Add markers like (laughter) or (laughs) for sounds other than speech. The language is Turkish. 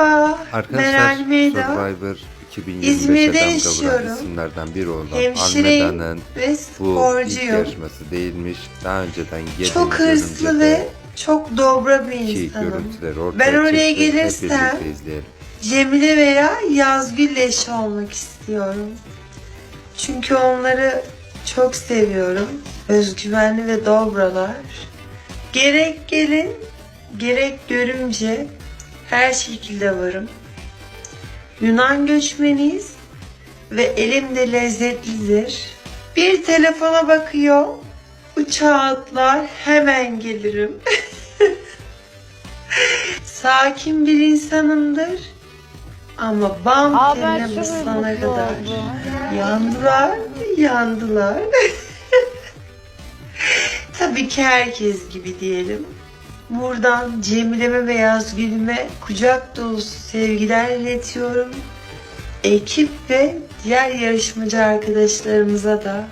Merhaba. Arkadaşlar Meral Meyda. Survivor 2025'e İzmir'de damga vuran isimlerden biri olan Almeda'nın bu ilk sporcuyum. yarışması değilmiş. Daha önceden geldiğini Çok hırslı ve çok dobra bir insanım. Ben oraya gelirsem-. Cemile veya Yazgül eşi olmak istiyorum. Çünkü onları çok seviyorum. Özgüvenli ve dobralar. Gerek gelin, gerek görümce her şekilde varım. Yunan göçmeniyiz ve elim de lezzetlidir. Bir telefona bakıyor, uçağa atlar hemen gelirim. (laughs) Sakin bir insanımdır. Ama bam Aa, teline ıslana kadar. Yandılar, yandılar. (laughs) Tabii ki herkes gibi diyelim. Buradan Cemile'me ve Yazgül'üme kucak dolusu sevgiler iletiyorum. Ekip ve diğer yarışmacı arkadaşlarımıza da